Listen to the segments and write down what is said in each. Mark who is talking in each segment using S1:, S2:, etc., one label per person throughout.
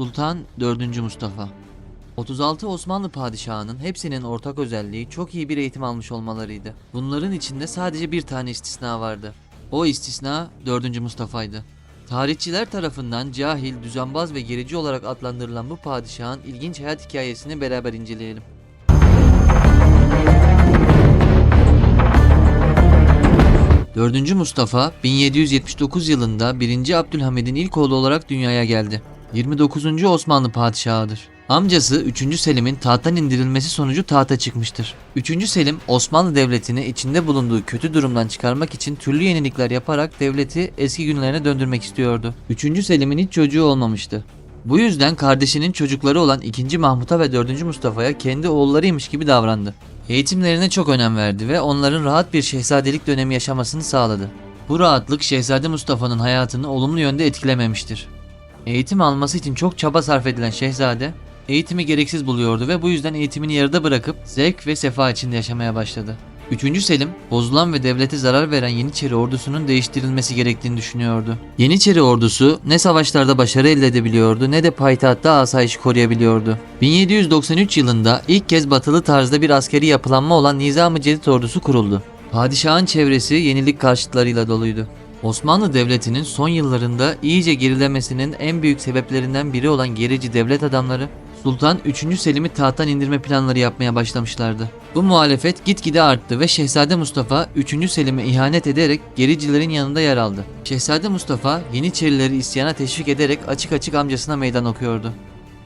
S1: Sultan 4. Mustafa 36 Osmanlı padişahının hepsinin ortak özelliği çok iyi bir eğitim almış olmalarıydı. Bunların içinde sadece bir tane istisna vardı. O istisna 4. Mustafa'ydı. Tarihçiler tarafından cahil, düzenbaz ve gerici olarak adlandırılan bu padişahın ilginç hayat hikayesini beraber inceleyelim. 4. Mustafa 1779 yılında 1. Abdülhamid'in ilk oğlu olarak dünyaya geldi. 29. Osmanlı padişahıdır. Amcası 3. Selim'in tahttan indirilmesi sonucu tahta çıkmıştır. 3. Selim Osmanlı Devleti'ni içinde bulunduğu kötü durumdan çıkarmak için türlü yenilikler yaparak devleti eski günlerine döndürmek istiyordu. 3. Selim'in hiç çocuğu olmamıştı. Bu yüzden kardeşinin çocukları olan 2. Mahmut'a ve 4. Mustafa'ya kendi oğullarıymış gibi davrandı. Eğitimlerine çok önem verdi ve onların rahat bir şehzadelik dönemi yaşamasını sağladı. Bu rahatlık Şehzade Mustafa'nın hayatını olumlu yönde etkilememiştir. Eğitim alması için çok çaba sarf edilen şehzade, eğitimi gereksiz buluyordu ve bu yüzden eğitimini yarıda bırakıp zevk ve sefa içinde yaşamaya başladı. 3. Selim, bozulan ve devlete zarar veren Yeniçeri ordusunun değiştirilmesi gerektiğini düşünüyordu. Yeniçeri ordusu ne savaşlarda başarı elde edebiliyordu ne de payitahtta asayişi koruyabiliyordu. 1793 yılında ilk kez batılı tarzda bir askeri yapılanma olan Nizam-ı Cedid ordusu kuruldu. Padişahın çevresi yenilik karşıtlarıyla doluydu. Osmanlı Devleti'nin son yıllarında iyice gerilemesinin en büyük sebeplerinden biri olan gerici devlet adamları Sultan 3. Selim'i tahttan indirme planları yapmaya başlamışlardı. Bu muhalefet gitgide arttı ve Şehzade Mustafa 3. Selim'e ihanet ederek gericilerin yanında yer aldı. Şehzade Mustafa Yeniçerileri isyana teşvik ederek açık açık amcasına meydan okuyordu.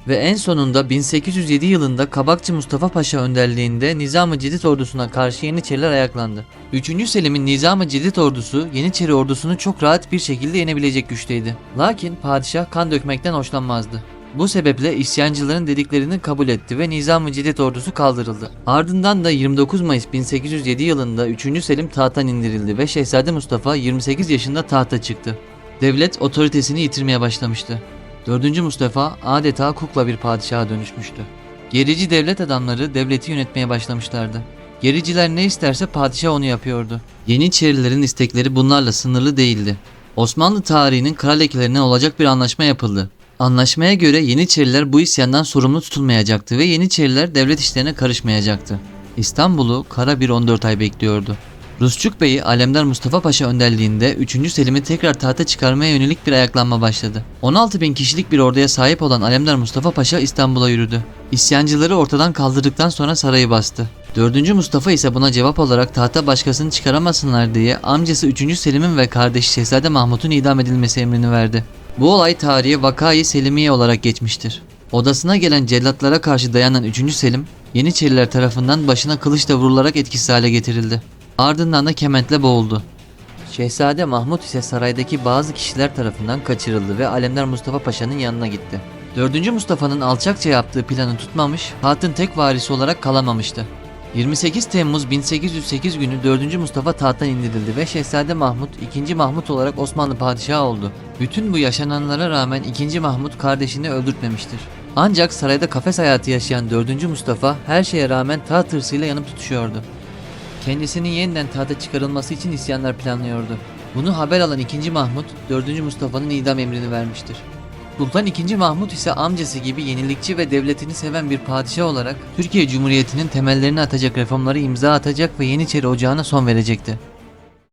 S1: Ve en sonunda 1807 yılında Kabakçı Mustafa Paşa önderliğinde Nizam-ı Cedid ordusuna karşı Yeniçeriler ayaklandı. 3. Selim'in Nizam-ı Cedid ordusu Yeniçeri ordusunu çok rahat bir şekilde yenebilecek güçteydi. Lakin padişah kan dökmekten hoşlanmazdı. Bu sebeple isyancıların dediklerini kabul etti ve Nizam-ı Cedid ordusu kaldırıldı. Ardından da 29 Mayıs 1807 yılında 3. Selim tahttan indirildi ve Şehzade Mustafa 28 yaşında tahta çıktı. Devlet otoritesini yitirmeye başlamıştı. 4. Mustafa adeta kukla bir padişaha dönüşmüştü. Gerici devlet adamları devleti yönetmeye başlamışlardı. Gericiler ne isterse padişah onu yapıyordu. Yeniçerilerin istekleri bunlarla sınırlı değildi. Osmanlı tarihinin kara lekelerine olacak bir anlaşma yapıldı. Anlaşmaya göre Yeniçeriler bu isyandan sorumlu tutulmayacaktı ve Yeniçeriler devlet işlerine karışmayacaktı. İstanbul'u kara bir 14 ay bekliyordu. Rusçuk Bey'i Alemdar Mustafa Paşa önderliğinde 3. Selim'i tekrar tahta çıkarmaya yönelik bir ayaklanma başladı. 16 bin kişilik bir orduya sahip olan Alemdar Mustafa Paşa İstanbul'a yürüdü. İsyancıları ortadan kaldırdıktan sonra sarayı bastı. 4. Mustafa ise buna cevap olarak tahta başkasını çıkaramasınlar diye amcası 3. Selim'in ve kardeşi Şehzade Mahmut'un idam edilmesi emrini verdi. Bu olay tarihe Vakayı Selimiye olarak geçmiştir. Odasına gelen cellatlara karşı dayanan 3. Selim, Yeniçeriler tarafından başına kılıçla vurularak etkisiz hale getirildi. Ardından da kementle boğuldu. Şehzade Mahmut ise saraydaki bazı kişiler tarafından kaçırıldı ve Alemdar Mustafa Paşa'nın yanına gitti. 4. Mustafa'nın alçakça yaptığı planı tutmamış, tahtın tek varisi olarak kalamamıştı. 28 Temmuz 1808 günü 4. Mustafa tahttan indirildi ve Şehzade Mahmut 2. Mahmut olarak Osmanlı padişahı oldu. Bütün bu yaşananlara rağmen 2. Mahmut kardeşini öldürtmemiştir. Ancak sarayda kafes hayatı yaşayan 4. Mustafa her şeye rağmen taht hırsıyla yanıp tutuşuyordu. Kendisinin yeniden tahta çıkarılması için isyanlar planlıyordu. Bunu haber alan 2. Mahmut 4. Mustafa'nın idam emrini vermiştir. Sultan II. Mahmut ise amcası gibi yenilikçi ve devletini seven bir padişah olarak Türkiye Cumhuriyeti'nin temellerini atacak reformları imza atacak ve Yeniçeri Ocağı'na son verecekti.